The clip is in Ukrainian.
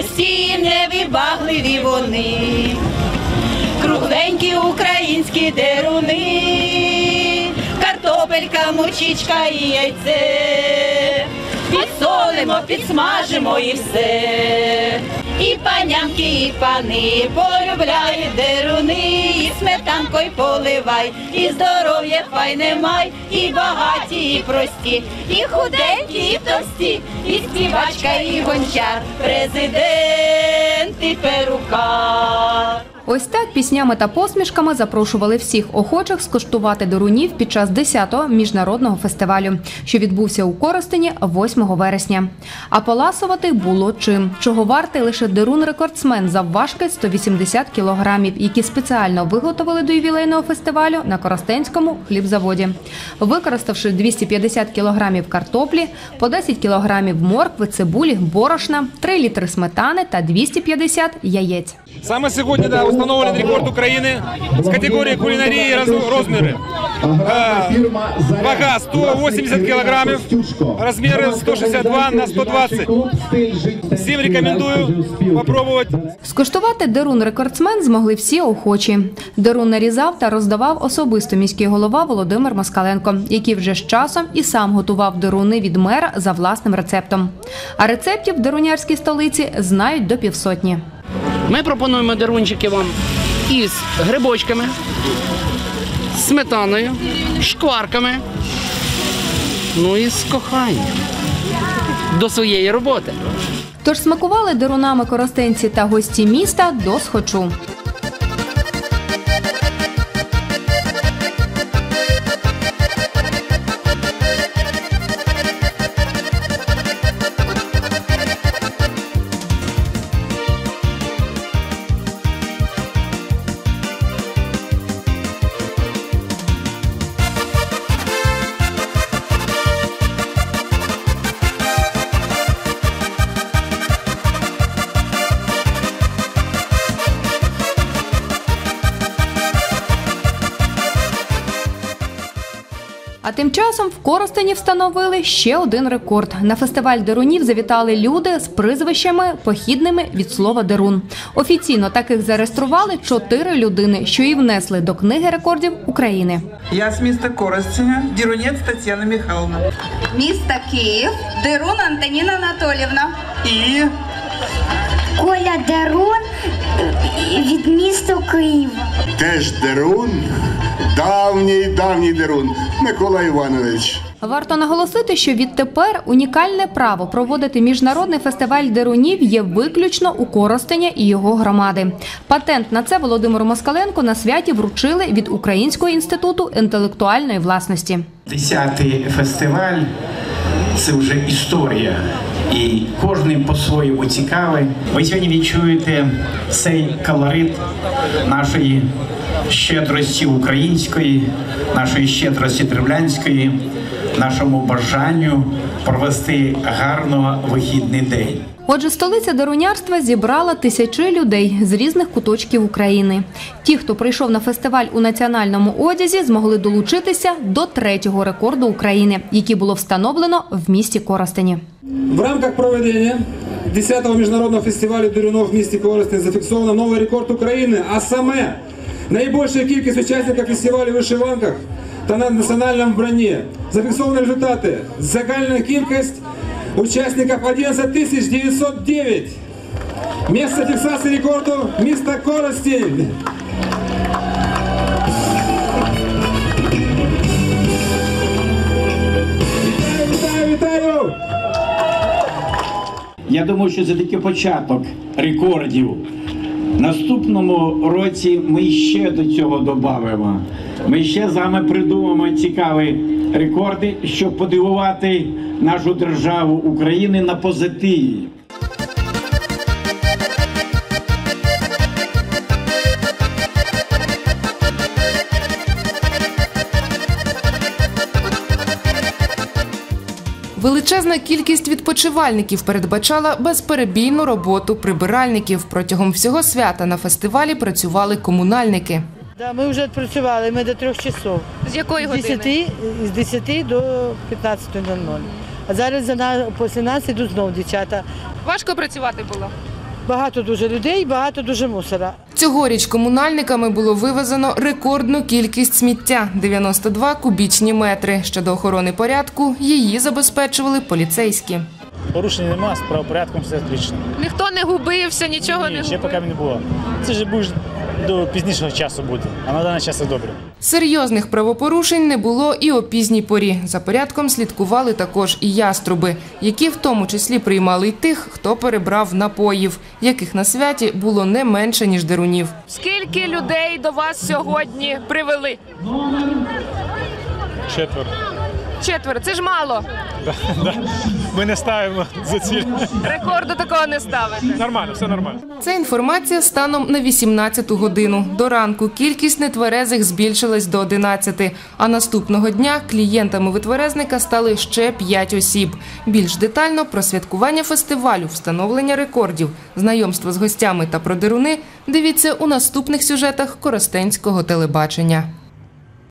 прості, невибагливі вони. Кругленькі українські деруни, картопелька, мучичка і яйце. Підсолимо, підсмажимо і все. І панянки, і пани полюбляють деруни, і сметанкою поливай, і здоров'я файне май, і багаті, і прості, і худенькі, і товсті, і співачка, і гончар, президент і перукар. Ось так піснями та посмішками запрошували всіх охочих скуштувати дерунів під час 10-го міжнародного фестивалю, що відбувся у Коростені 8 вересня. А поласувати було чим, чого вартий лише дерун-рекордсмен завважки 180 кілограмів, які спеціально виготовили до ювілейного фестивалю на Коростенському хлібзаводі. Використавши 250 кілограмів картоплі, по 10 кілограмів моркви, цибулі, борошна, 3 літри сметани та 250 яєць. Саме сьогодні да, встановлений рекорд України з категорії кулінарії розміри. Е, Вага 180 кілограмів, розміри 162 на 120. Всім рекомендую попробувати. Скуштувати дерун рекордсмен змогли всі охочі. Дерун нарізав та роздавав особисто міський голова Володимир Москаленко, який вже з часом і сам готував деруни від мера за власним рецептом. А рецептів в дерунярській столиці знають до півсотні. Ми пропонуємо дарунчики вам із грибочками, сметаною, шкварками, ну і з коханням до своєї роботи. Тож смакували дерунами коростенці та гості міста до схочу. А тим часом в Коростені встановили ще один рекорд. На фестиваль дерунів завітали люди з прізвищами похідними від слова дерун. Офіційно таких зареєстрували чотири людини, що і внесли до книги рекордів України. Я з міста Коростеня, Дірунець Тетяна Михайловна. Місто Київ, Дерун Антоніна Анатолівна. І Коля Дерун від міста Києва. Теж Дерун, давній давній Дерун, Микола Іванович. Варто наголосити, що відтепер унікальне право проводити міжнародний фестиваль дерунів є виключно у Коростеня і його громади. Патент на це Володимиру Москаленко на святі вручили від Українського інституту інтелектуальної власності. Десятий фестиваль це вже історія, і кожен по-своєму цікавий. Ви сьогодні відчуєте цей колорит нашої щедрості української, нашої щедрості древлянської, нашому бажанню провести гарно вихідний день. Отже, столиця дарунярства зібрала тисячі людей з різних куточків України. Ті, хто прийшов на фестиваль у національному одязі, змогли долучитися до третього рекорду України, який було встановлено в місті Коростені. В рамках проведення 10-го міжнародного фестивалю дерюнов в місті Коростень зафіксовано новий рекорд України, а саме найбільша кількість учасників фестивалю в вишиванках та на національному вбранні. Зафіксовані результати. Загальна кількість учасників 11 тисяч 909. Місце фіксації рекорду міста Коростень. Вітаю, вітаю, вітаю! Я думаю, що це тільки початок рекордів. Наступному році ми ще до цього додамо. Ми ще з вами придумаємо цікаві рекорди, щоб подивувати нашу державу України на позитиві. Величезна кількість відпочивальників передбачала безперебійну роботу прибиральників. Протягом всього свята на фестивалі працювали комунальники. Да, ми вже працювали, ми до трьох часов. З якої З 10, з 10 до 15.00. А зараз за нас, після нас йдуть знову дівчата. Важко працювати було. Багато дуже людей, багато дуже мусора. Цьогоріч комунальниками було вивезено рекордну кількість сміття 92 кубічні метри. Щодо охорони порядку її забезпечували поліцейські. Порушень нема, з правопорядком все отлично. Ніхто не губився, нічого Ні, ще поки не було. Це ж будеш до пізнішого часу буде, а на даний час все добре. Серйозних правопорушень не було і о пізній порі. За порядком слідкували також і яструби, які в тому числі приймали й тих, хто перебрав напоїв, яких на святі було не менше ніж дерунів. Скільки людей до вас сьогодні привели? Четверо. Четверо. Це ж мало. Ми не ставимо за ціль. Рекорду такого не ставите. Нормально, все нормально. Це інформація станом на 18 годину. До ранку кількість нетверезих збільшилась до 11, а наступного дня клієнтами витверезника стали ще 5 осіб. Більш детально про святкування фестивалю, встановлення рекордів, знайомство з гостями та про деруни дивіться у наступних сюжетах Коростенського телебачення.